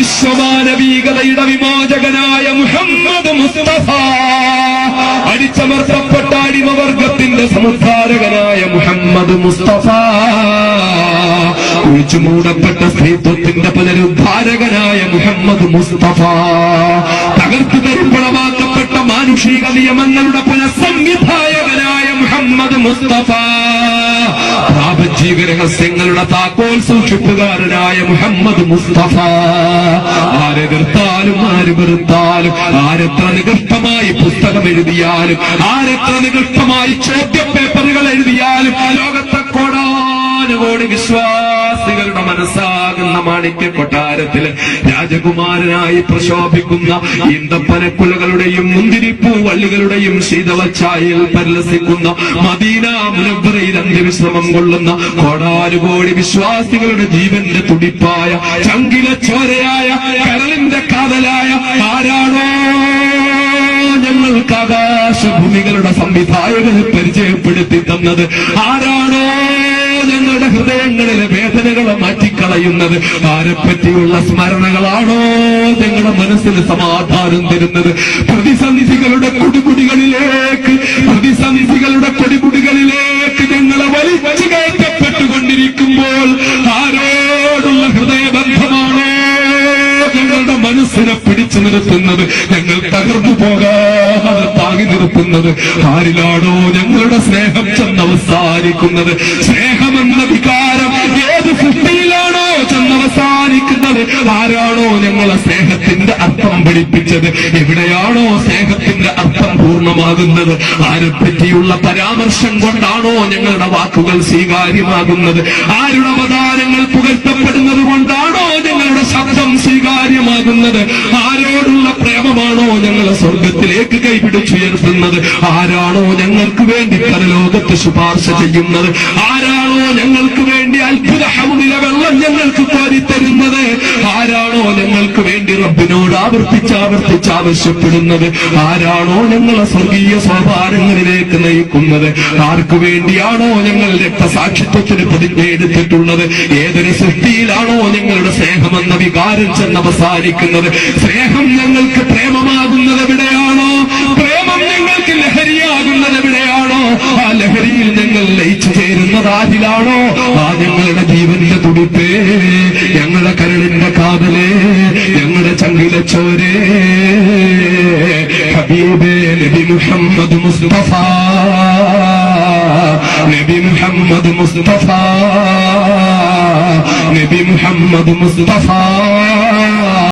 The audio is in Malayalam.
വിശ്വമാനവീകതയുടെ വിമോചകനായ മുഹമ്മദ് മുസ്തഫ. അടിച്ചമർത്തപ്പെട്ട അടിമവർഗത്തിന്റെ സംസാരകനായ മുഹമ്മദ് മുസ്തഫ. കുഴിച്ചു മൂടപ്പെട്ട സ്ത്രീത്വത്തിന്റെ പുനരുദ്ധാരകനായ മുഹമ്മദ് മുസ്തഫ. തകർത്തു തരിപ്പണമാക്കപ്പെട്ട മാനുഷിക നിയമങ്ങളുടെ പുനഃസംവിധായകനായ മുഹമ്മദ് മുസ്തഫ. പ്രാപഞ്ചിക രഹസ്യങ്ങളുടെ താക്കോൽ സൂക്ഷിപ്പുകാരനായ മുഹമ്മദ് മുസ്തഫ. ആരെ നിർത്താലും ആര് വെറുത്താലും ആരെത്ര നികൃഷ്ടമായി പുസ്തകം എഴുതിയാലും ആരെത്ര നികൃഷ്ടമായി ചോദ്യ പേപ്പറുകൾ എഴുതിയാലും ലോകത്തെ കോടാനുകോടി വിശ്വാസികളുടെ മനസ്സാകുന്ന മാണിക്യ കൊട്ടാരത്തിൽ രാജകുമാരനായി പ്രശോഭിക്കുന്ന ഈന്തപ്പനക്കുലകളുടെയും മുന്തിരിപ്പൂ വള്ളികളുടെയും ശീതളച്ചായയിൽ പരിലസിക്കുന്ന മദീന മുനവറയിൽ അന്ത്യവിശ്രമം കൊള്ളുന്ന കോടാനുകോടി വിശ്വാസികളുടെ ജീവന്റെ തുടിപ്പായ ചങ്കില ചോരയായ കരളിന്റെ കാതലായ ആരാണോ ഞങ്ങൾക്ക് ആകാശഭൂമികളുടെ സംവിധായകനെ പരിചയപ്പെടുത്തി തന്നത്? ആരാണോ ഞങ്ങളുടെ ഹൃദയങ്ങളിലെ വേദനകളെ മാറ്റിക്കളയുന്നത് ആരെപ്പറ്റിയുള്ള സ്മരണകളാണോ ഞങ്ങളുടെ മനസ്സിന് സമാധാനം തരുന്നത്? പ്രതിസന്ധികളുടെ കൊടുമുടികളിലേക്ക് പ്രതിസന്ധികളുടെ കൊടുമുടികളിലേക്ക് ഞങ്ങളെ വലിച്ചു കയറ്റപ്പെട്ടുകൊണ്ടിരിക്കുമ്പോൾ ആരോടുള്ള ഹൃദയബന്ധമാണോ ഞങ്ങളുടെ മനസ്സിനെ പിടിച്ചു നിർത്തുന്നത്? ഞങ്ങൾ തകർന്നു പോകാതെ താങ്ങി നിർത്തുന്നത്. ആരിലാണോ ഞങ്ങളുടെ സ്നേഹം ചെന്നവസാനിക്കുന്നത്? സ്നേഹമെന്ന വികാരം ഏത് സൃഷ്ടിയിലാണോ ചെന്നവസാനിക്കുന്നത്? ആരാണോ ഞങ്ങളെ സ്നേഹത്തിന്റെ അർത്ഥം പഠിപ്പിച്ചത്? എവിടെയാണോ സ്നേഹത്തിന്റെ അർത്ഥം പൂർണമാകുന്നത്? ആരെ പറ്റിയുള്ള പരാമർശം കൊണ്ടാണോ ഞങ്ങളുടെ വാക്കുകൾ സ്വീകാര്യമാകുന്നത്? ആരുടെ അവതാരങ്ങൾ പുകഴ്ത്തപ്പെടുന്നത് കൊണ്ടാണോ സ്വർഗത്തിലേക്ക് കൈപിടിച്ചുയർത്തുന്നത് ആരാണോ ഞങ്ങൾക്ക് വേണ്ടി പരലോകത്ത് ശുപാർശ ചെയ്യുന്നത്? ആരാണോ ഞങ്ങൾക്ക് വേണ്ടി അത്ഭുത ഹൗദിലെ വെള്ളം ഞങ്ങൾക്ക് കോരിത്തരുന്നത്? ആരാണോ ഞങ്ങൾക്ക് വേണ്ടി റബ്ബിനോട് ആവർത്തിച്ച് ആവർത്തിച്ച് ആവശ്യപ്പെടുന്നത്? ആരാണോ ഞങ്ങളെ സ്വർഗീയ സോപാനങ്ങളിലേക്ക് നയിക്കുന്നത്? ആർക്കു വേണ്ടിയാണോ ഞങ്ങൾ രക്തസാക്ഷിത്വത്തിന് പ്രതിജ്ഞ എടുത്തിട്ടുള്ളത്? ഏതൊരു സൃഷ്ടിയിലാണോ ഞങ്ങളുടെ സ്നേഹമെന്ന വികാരം ചെന്നവസാനിക്കുന്നത് സ്നേഹം ഞങ്ങൾക്ക് ആരിലാണോ ആ ഞങ്ങളുടെ ജീവന്റെ തുടിപ്പേ ഞങ്ങളുടെ കരളിന്റെ കാതലേ ഞങ്ങളുടെ ചങ്കിലെ ചോരേ. ഹബീബേ നബി മുഹമ്മദ് മുസ്തഫ നബി മുഹമ്മദ് മുസ്തഫ നബി മുഹമ്മദ് മുസ്തഫ.